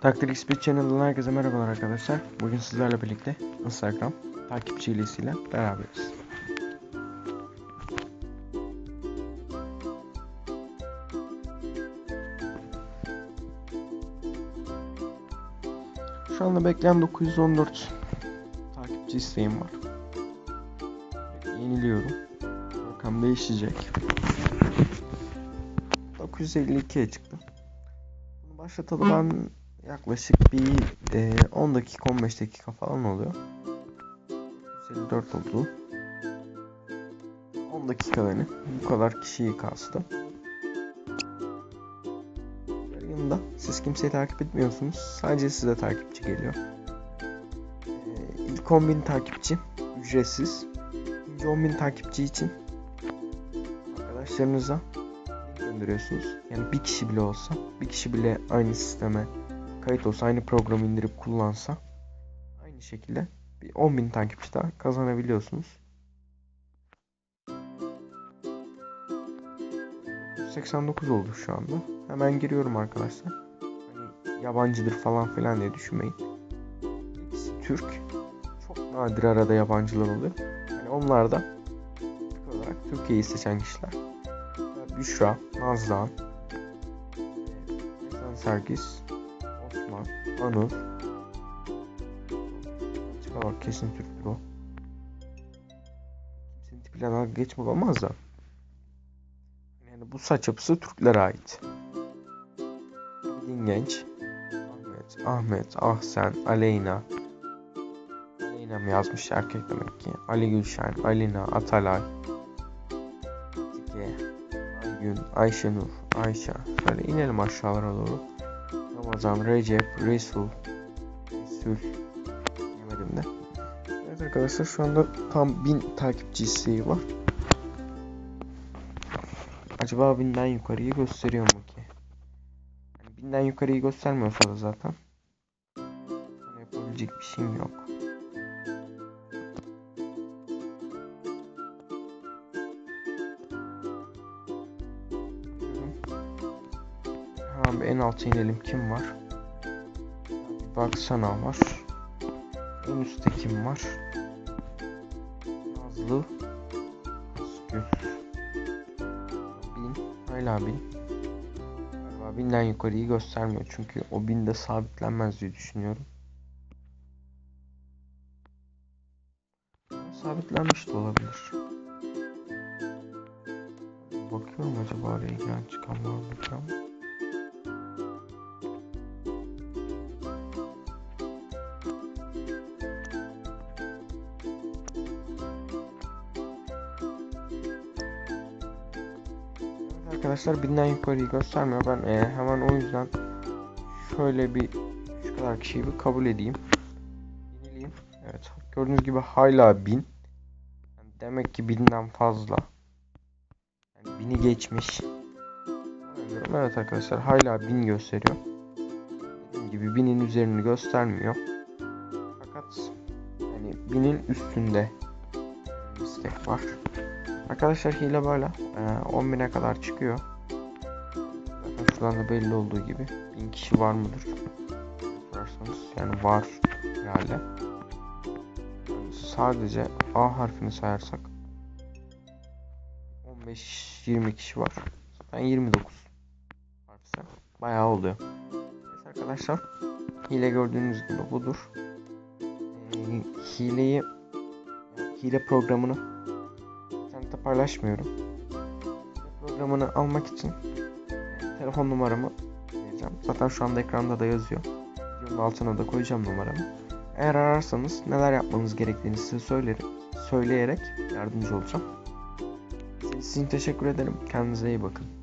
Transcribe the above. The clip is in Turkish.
Takdir XP Channel'dan herkese merhabalar arkadaşlar. Bugün sizlerle birlikte Instagram takipçi ilesiyle beraberiz. Şu anda bekleyen 914 takipçi isteğim var. Yeniliyorum. Rakam değişecek. 952'ye çıktı. Bunu başlatalı ben yaklaşık bir e, 10 dakika 15 dakika falan oluyor. 154 oldu. 10 dakika beni. Bu kadar kişiyi kastı. Yayında siz kimseyi takip etmiyorsunuz. Sadece size takipçi geliyor. E, ilk 10.000 takipçi ücretsiz. İkinci 10.000 takipçi için arkadaşlarınıza gönderiyorsunuz. Yani bir kişi bile olsa, bir kişi bile aynı sisteme kayıt olsa, aynı programı indirip kullansa aynı şekilde bir 10.000 takipçi daha kazanabiliyorsunuz. 89 oldu şu anda. Hemen giriyorum arkadaşlar. Hani yabancıdır falan filan diye düşünmeyin. İkisi Türk. Çok nadir arada yabancılar oluyor. Yani onlar da olarak Türkiye'yi seçen kişiler. Büşra, Nazlıhan, Sergis, Anıl. Bak kesin Türktür o. Kimsenin tipiyle dalga geçmek olmaz da. Yani bu saç yapısı Türklere ait. Abidin Genç, Ahmet, Ahmet, Ahsen, Aleyna. Aleyna mı yazmış erkek demek ki. Ali Gülşen, Alina, Atalay. Tike, Aygün, Ayşenur, Ayşe. Şöyle inelim aşağılara doğru. Ramazan, Recep, Resul, Resul. Yemedim de. Evet arkadaşlar şu anda tam 1000 takipçi isteği var. Acaba binden yukarıyı gösteriyor mu ki? Yani yukarıyı göstermiyorsa da zaten yapabilecek bir şeyim yok. Abi en alta inelim kim var? Baksana var. En üstte kim var? Nazlı Asgül bin hala bin galiba binden yukarıyı göstermiyor çünkü o binde sabitlenmez diye düşünüyorum sabitlenmiş de olabilir bakıyorum acaba oraya giren çıkanlar var mı? Arkadaşlar binden yukarıyı göstermiyor. Ben e, hemen o yüzden şöyle bir şu kadar kişiyi bir kabul edeyim. Yenileyim. Evet. Gördüğünüz gibi hala bin. Yani demek ki binden fazla. Yani bini geçmiş. Evet arkadaşlar hala bin gösteriyor. Dediğim gibi binin üzerini göstermiyor. Fakat yani binin üstünde istek var. Arkadaşlar hile böyle. Ee, 10.000'e kadar çıkıyor. Zaten şuradan da belli olduğu gibi. 1000 kişi var mıdır? Sorarsanız yani var herhalde. Sadece A harfini sayarsak 15-20 kişi var. Ben 29 harfse bayağı oluyor. Evet arkadaşlar hile gördüğünüz gibi budur. Ee, hileyi hile programını internette paylaşmıyorum. Programını almak için telefon numaramı vereceğim. Zaten şu anda ekranda da yazıyor. Videonun altına da koyacağım numaramı. Eğer ararsanız neler yapmanız gerektiğini size söylerim. Söyleyerek yardımcı olacağım. Sizin teşekkür ederim. Kendinize iyi bakın.